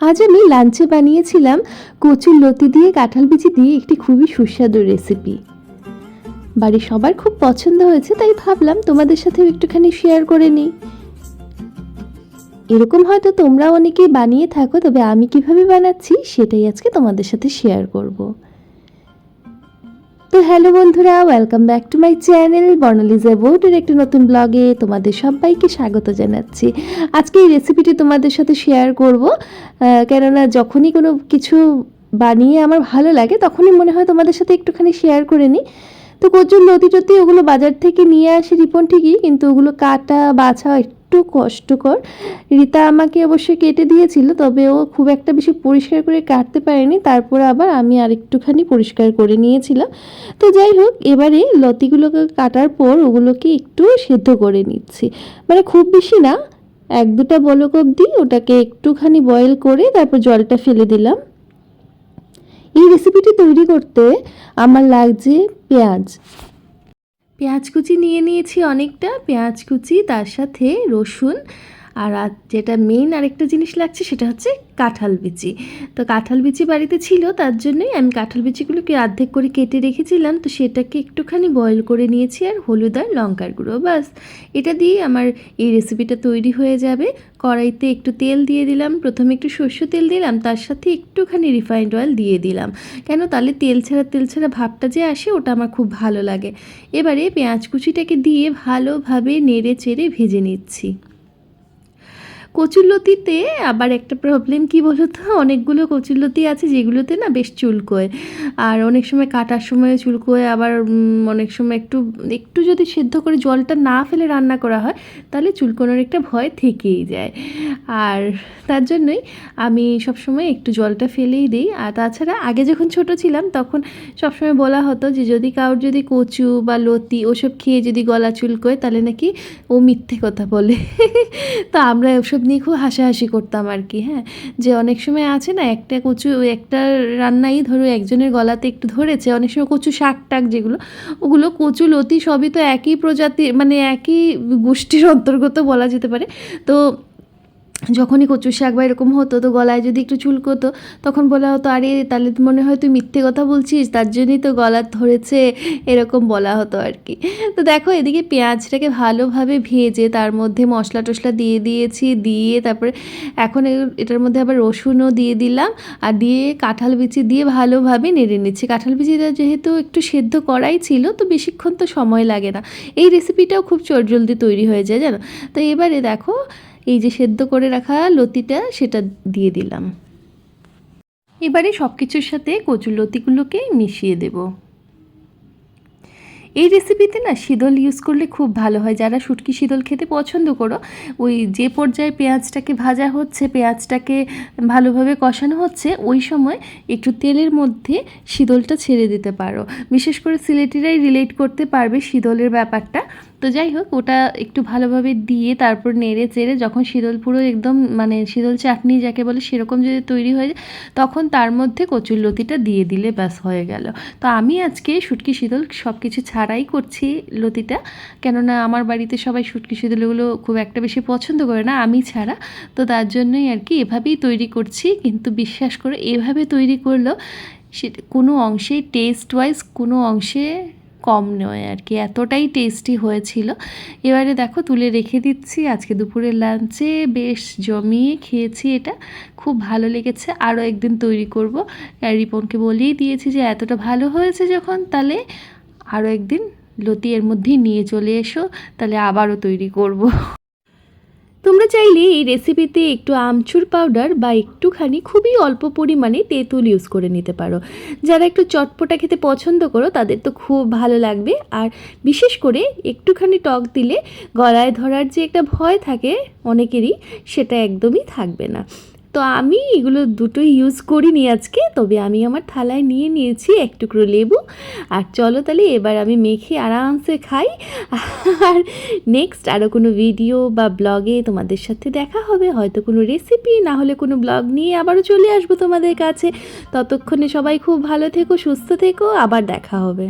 আজ আমি লাঞ্চে বানিয়েছিলাম কচুর লতি দিয়ে কাঁঠাল বিচি দিয়ে একটি খুবই সুস্বাদু রেসিপি বাড়ি সবার খুব পছন্দ হয়েছে, তাই ভাবলাম তোমাদের সাথেও একটুখানি শেয়ার করে নিই। এরকম হয়তো তোমরা অনেকেই বানিয়ে থাকো, তবে আমি কীভাবে বানাচ্ছি সেটাই আজকে তোমাদের সাথে শেয়ার করব। হ্যালো বন্ধুরা welcome back to my channel বর্ণালিজা বোর্ডের একটি নতুন ব্লগে তোমাদের সবাইকে স্বাগত জানাচ্ছি। আজকে এই রেসিপিটি তোমাদের সাথে শেয়ার করব। কেননা যখনই কোনো কিছু বানিয়ে আমার ভালো লাগে, তখনই মনে হয় তোমাদের সাথে একটুখানি শেয়ার করে নিই। তো কচুর লতি টতি ওগুলো বাজার থেকে নিয়ে আসি রিপন ঠিকই, কিন্তু ওগুলো কাটা, বাছা একটু কষ্টকর। রীতা আমাকে অবশ্যই কেটে দিয়েছিল, তবে ও খুব একটা বেশি পরিষ্কার করে কাটতে পারেনি। তারপর আবার আমি আর একটুখানি পরিষ্কার করে নিয়েছিলাম। তো যাই হোক, এবারে লতিগুলোকে কাটার পর ওগুলোকে একটু সেদ্ধ করে নিচ্ছি। মানে খুব বেশি না, এক দুটা বলক অবধি ওটাকে একটুখানি বয়েল করে তারপর জলটা ফেলে দিলাম। এই রেসিপিটি তৈরি করতে আমার লাগছে পেঁয়াজ। পেঁয়াজ কুচি নিয়ে নিয়েছি অনেকটা। পেঁয়াজ কুচি তার সাথে রসুন আর যেটা মেইন আরেকটা জিনিস লাগছে সেটা হচ্ছে কাঁঠাল বিচি। তো কাঁঠাল বিচি বাড়িতে ছিল, তার জন্যই আমি কাঁঠাল বিচিগুলোকে অর্ধেক করে কেটে রেখেছিলাম। তো সেটাকে একটুখানি বয়েল করে নিয়েছি আর হলুদ আর লঙ্কার গুঁড়ো, বাস। এটা দিয়ে আমার এই রেসিপিটা তৈরি হয়ে যাবে। কড়াইতে একটু তেল দিয়ে দিলাম, প্রথমে একটু সর্ষ তেল দিলাম, তার সাথে একটুখানি রিফাইন্ড অয়েল দিয়ে দিলাম। কেন? তাহলে তেল ছাড়া তেল ছাড়া ভাবটা যে আসে, ওটা আমার খুব ভালো লাগে। এবারে পেঁয়াজ কুচিটাকে দিয়ে ভালোভাবে নেড়ে চেড়ে ভেজে নিচ্ছি। কচুরলতিতে আবার একটা প্রবলেম কি বলো তো অনেকগুলো কচুরলতি আছে যেগুলোতে না বেশ চুলকোয়। আর অনেক সময় কাটার সময় চুলকোয়, আবার অনেক সময় একটু একটু যদি সেদ্ধ করে জলটা না ফেলে রান্না করা হয়, তাহলে চুলকোনোর একটা ভয় থেকেই যায়। আর তার জন্যই আমি সবসময় একটু জলটা ফেলেই দিই। আর তাছাড়া আগে যখন ছোট ছিলাম, তখন সবসময় বলা হতো যে, যদি কারোর যদি কচু বা লতি ওসব খেয়ে যদি গলা চুলকোয়, তাহলে নাকি ও মিথ্যে কথা বলে। তো আমরা ওসব নিয়ে খুব হাসাহাসি করতাম আর কি হ্যাঁ? যে অনেক সময় আছে না, একটা কচু একটা রান্নাই ধরো একজনের গলাতে একটু ধরেছে, অনেক সময় কচু শাক টাক যেগুলো, ওগুলো কচু, লতি সবই তো একই প্রজাতি মানে একই গোষ্ঠীর অন্তর্গত বলা যেতে পারে। তো যখনই কচু শাক বা এরকম হতো, তো গলায় যদি একটু চুলকোতো, তখন বলা হতো, আরে, তাহলে মনে হয় তুই মিথ্যে কথা বলছিস, তার জন্যই তো গলা ধরেছে, এরকম বলা হতো আর কি। তো দেখো, এদিকে পেঁয়াজটাকে ভালোভাবে ভেজে তার মধ্যে মশলা টশলা দিয়ে দিয়েছি, দিয়ে তারপরে এখন এটার মধ্যে আবার রসুনও দিয়ে দিলাম, আর দিয়ে কাঁঠাল বিচি দিয়ে ভালোভাবে নেড়ে নিচ্ছি। কাঁঠাল বিচিটা যেহেতু একটু সেদ্ধ করাই ছিল, তো বেশিক্ষণ তো সময় লাগে না। এই রেসিপিটাও খুব চটজলদি তৈরি হয়ে যায়, জানো? তো এবারে দেখো এই যে সেদ্ধ করে রাখা লতিটা, সেটা দিয়ে দিলাম। এবারে সব কিছুর সাথে কচুর লতিগুলোকে মিশিয়ে দেব। এই রেসিপিতে না শীতল ইউজ করলে খুব ভালো হয়। যারা শুটকি শীতল খেতে পছন্দ করো, ওই যে পর্যায়ে পেঁয়াজটাকে ভাজা হচ্ছে, পেঁয়াজটাকে ভালোভাবে কষানো হচ্ছে, ওই সময় একটু তেলের মধ্যে শীতলটা ছেড়ে দিতে পারো। বিশেষ করে সিলেটিরাই রিলেট করতে পারবে শীতলের ব্যাপারটা। তো যাই হোক, ওটা একটু ভালোভাবে দিয়ে তারপর নেড়ে চেড়ে যখন শীতল পুরো একদম মানে শীতল চাটনি যাকে বলে সেরকম যদি তৈরি হয়ে যায়, তখন তার মধ্যে কচুর লতিটা দিয়ে দিলে ব্যাস হয়ে গেল। তো আমি আজকে শুটকি শীতল সব কিছু ছাড়াই করছি লতিটা, কেননা আমার বাড়িতে সবাই শুটকি শীতলগুলো খুব একটা বেশি পছন্দ করে না, আমি ছাড়া। তো তার জন্যই আর কি এভাবেই তৈরি করছি, কিন্তু বিশ্বাস করে এভাবে তৈরি করলেও সেটা কোনো অংশেই টেস্ট ওয়াইজ কোনো অংশে কম নয় আর কি, এতটাই টেস্টি হয়েছিল। এবারে দেখো তুলে রেখে দিচ্ছি, আজকে দুপুরের লাঞ্চে বেশ জমিয়ে খেয়েছি এটা, খুব ভালো লেগেছে। আরও একদিন তৈরি করব। রিপনকে বলেই দিয়েছি যে, এতটা ভালো হয়েছে যখন, তাহলে আরও একদিন লতি এর মধ্যেই নিয়ে চলে এসো, তাহলে আবারও তৈরি করব। তোমরা চাইলে এই রেসিপিতে একটু আমচুর পাউডার বা একটুখানি খুবই অল্প পরিমাণে তেঁতুল ইউজ করে নিতে পারো। যারা একটু চটপটা খেতে পছন্দ করো, তাদের তো খুব ভালো লাগবে। আর বিশেষ করে একটুখানি টক দিলে গলায় ধরার যে একটা ভয় থাকে অনেকেরই, সেটা একদমই থাকবে না। তো আমি এগুলো দুটোই ইউজ করিনি আজকে, তবে আমি আমার থালায় নিয়ে নিয়েছি এক টুকরো লেবু। আর চলো তাহলে এবার আমি মেখে আরামসে খাই। আর নেক্সট আরও কোনো ভিডিও বা ব্লগে তোমাদের সাথে দেখা হবে। হয়তো কোনো রেসিপি না হলে কোনো ব্লগ নিয়ে আবারও চলে আসব তোমাদের কাছে। ততক্ষণে সবাই খুব ভালো থেকো, সুস্থ থেকো, আবার দেখা হবে।